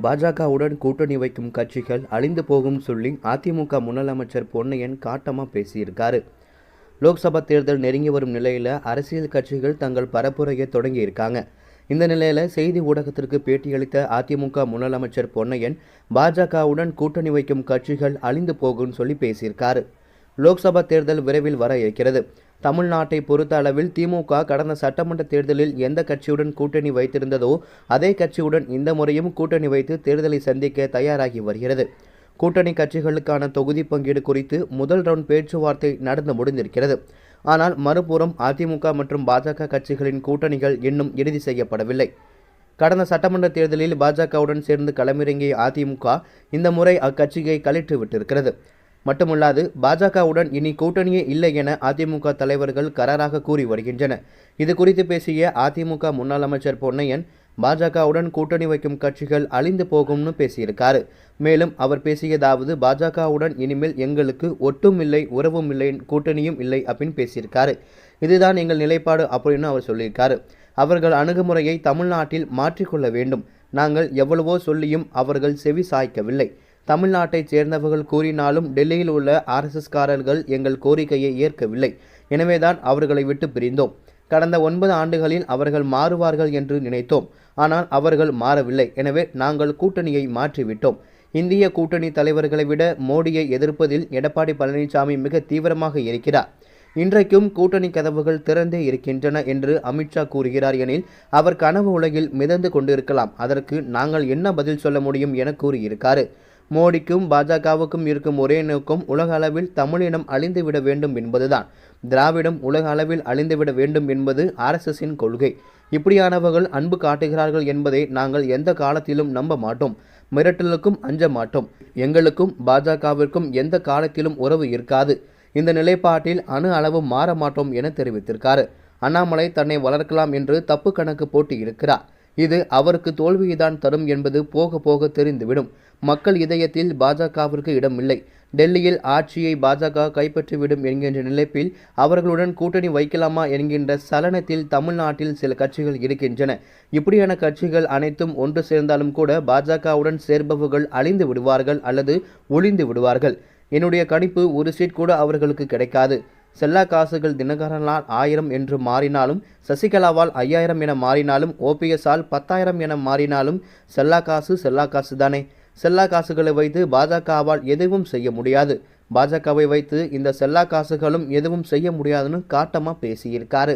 பாஜகவுடன் கூட்டணி வைக்கும் கட்சிகள் அழிந்து போகும் சொல்லி அதிமுக முன்னாள் அமைச்சர் பொன்னையன் காட்டமாக பேசியிருக்காரு. லோக்சபா தேர்தல் நெருங்கி வரும் நிலையில் அரசியல் கட்சிகள் தங்கள் பரப்புரையை தொடங்கியிருக்காங்க. இந்த நிலையில் செய்தி ஊடகத்திற்கு பேட்டியளித்த அதிமுக முன்னாள் அமைச்சர் பொன்னையன் பாஜகவுடன் கூட்டணி வைக்கும் கட்சிகள் அழிந்து போகும்னு சொல்லி பேசியிருக்காரு. லோக்சபா தேர்தல் விரைவில் வர இருக்கிறது. தமிழ்நாட்டை பொறுத்த அளவில் திமுக கடந்த சட்டமன்ற தேர்தலில் எந்த கட்சியுடன் கூட்டணி வைத்திருந்ததோ அதே கட்சியுடன் இந்த முறையும் கூட்டணி வைத்து தேர்தலை சந்திக்க தயாராகி வருகிறது. கூட்டணி கட்சிகளுக்கான தொகுதி பங்கீடு குறித்து முதல் ரவுண்ட் பேச்சுவார்த்தை நடந்து முடிந்திருக்கிறது. ஆனால் மறுபுறம் அதிமுக மற்றும் பாஜக கட்சிகளின் கூட்டணிகள் இன்னும் இறுதி செய்யப்படவில்லை. கடந்த சட்டமன்ற தேர்தலில் பாஜகவுடன் சேர்ந்து களமிறங்கிய அதிமுக இந்த முறை அக்கட்சியை கலிட்டு விட்டிருக்கிறது. மட்டுமல்லாது பாஜகவுடன் இனி கூட்டணியே இல்லை என அதிமுக தலைவர்கள் கராராக கூறி வருகின்றனர். இது குறித்து பேசிய அதிமுக முன்னாள் அமைச்சர் பொன்னையன் பாஜகவுடன் கூட்டணி வைக்கும் கட்சிகள் அழிந்து போகும்னு பேசியிருக்காரு. மேலும் அவர் பேசியதாவது பாஜகவுடன் இனிமேல் எங்களுக்கு ஒட்டும் இல்லை உறவும் இல்லை கூட்டணியும் இல்லை அப்படின்னு பேசியிருக்காரு. இதுதான் எங்கள் நிலைப்பாடு அப்படின்னு அவர் சொல்லியிருக்காரு. அவர்கள் அணுகுமுறையை தமிழ்நாட்டில் மாற்றிக்கொள்ள வேண்டும். நாங்கள் எவ்வளவோ சொல்லியும் அவர்கள் செவி சாய்க்கவில்லை. தமிழ்நாட்டைச் சேர்ந்தவர்கள் கூறினாலும் டெல்லியில் உள்ள ஆர்எஸ்எஸ்காரர்கள் எங்கள் கோரிக்கையை ஏற்கவில்லை. எனவேதான் அவர்களை விட்டு பிரிந்தோம். கடந்த ஒன்பது ஆண்டுகளில் அவர்கள் மாறுவார்கள் என்று நினைத்தோம். ஆனால் அவர்கள் மாறவில்லை. எனவே நாங்கள் கூட்டணியை மாற்றிவிட்டோம். இந்திய கூட்டணி தலைவர்களை விட மோடியை எதிர்ப்பதில் எடப்பாடி பழனிசாமி மிக தீவிரமாக இருக்கிறார். இன்றைக்கும் கூட்டணி கதவுகள் திறந்தே இருக்கின்றன என்று அமித்ஷா கூறுகிறார் எனில் அவர் கனவு உலகில் மிதந்து கொண்டிருக்கலாம். அதற்கு நாங்கள் என்ன பதில் சொல்ல முடியும் என கூறியிருக்காரு. மோடிக்கும் பாஜகவுக்கும் இருக்கும் ஒரே நோக்கம் உலக அளவில் தமிழினம் அழிந்துவிட வேண்டும் என்பதுதான். திராவிடம் உலக அளவில் அழிந்துவிட வேண்டும் என்பது ஆர்எஸ்எஸின் கொள்கை. இப்படியானவர்கள் அன்பு காட்டுகிறார்கள் என்பதை நாங்கள் எந்த காலத்திலும் நம்ப மாட்டோம். மிரட்டலுக்கும் அஞ்ச மாட்டோம். எங்களுக்கும் பாஜகவிற்கும் எந்த காலத்திலும் உறவு இருக்காது. இந்த நிலைப்பாட்டில் அணு அளவு மாற மாட்டோம் என தெரிவித்திருக்காரு. அண்ணாமலை தன்னை வளர்க்கலாம் என்று தப்பு கணக்கு போட்டு இருக்கிறார். இது அவருக்கு தோல்வியைதான் தரும் என்பது போக போக தெரிந்துவிடும். மக்கள் இதயத்தில் பாஜகவிற்கு இடமில்லை. டெல்லியில் ஆட்சியை பாஜக கைப்பற்றிவிடும் என்கின்ற நிலைப்பில் அவர்களுடன் கூட்டணி வைக்கலாமா என்கின்ற சலனத்தில் தமிழ்நாட்டில் சில கட்சிகள் இருக்கின்றன. இப்படியான கட்சிகள் அனைத்தும் ஒன்று சேர்ந்தாலும் கூட பாஜகவுடன் சேர்பவர்கள் அழிந்து விடுவார்கள் அல்லது ஒளிந்து விடுவார்கள். என்னுடைய கணிப்பு ஒரு சீட் கூட அவர்களுக்கு கிடைக்காது. செல்லா காசுகள் தினகரனால் ஆயிரம் என்று மாறினாலும் சசிகலாவால் ஐயாயிரம் என மாறினாலும் ஓபிஎஸ்ஆல் பத்தாயிரம் என மாறினாலும் செல்லா காசு செல்லா காசு தானே செல்லா காசுகளை வைத்து பாஜகவால் எதுவும் செய்ய முடியாது. பாஜகவை வைத்து இந்த செல்லா காசுகளும் எதுவும் செய்ய முடியாதுன்னு காட்டமாக பேசியிருக்காரு.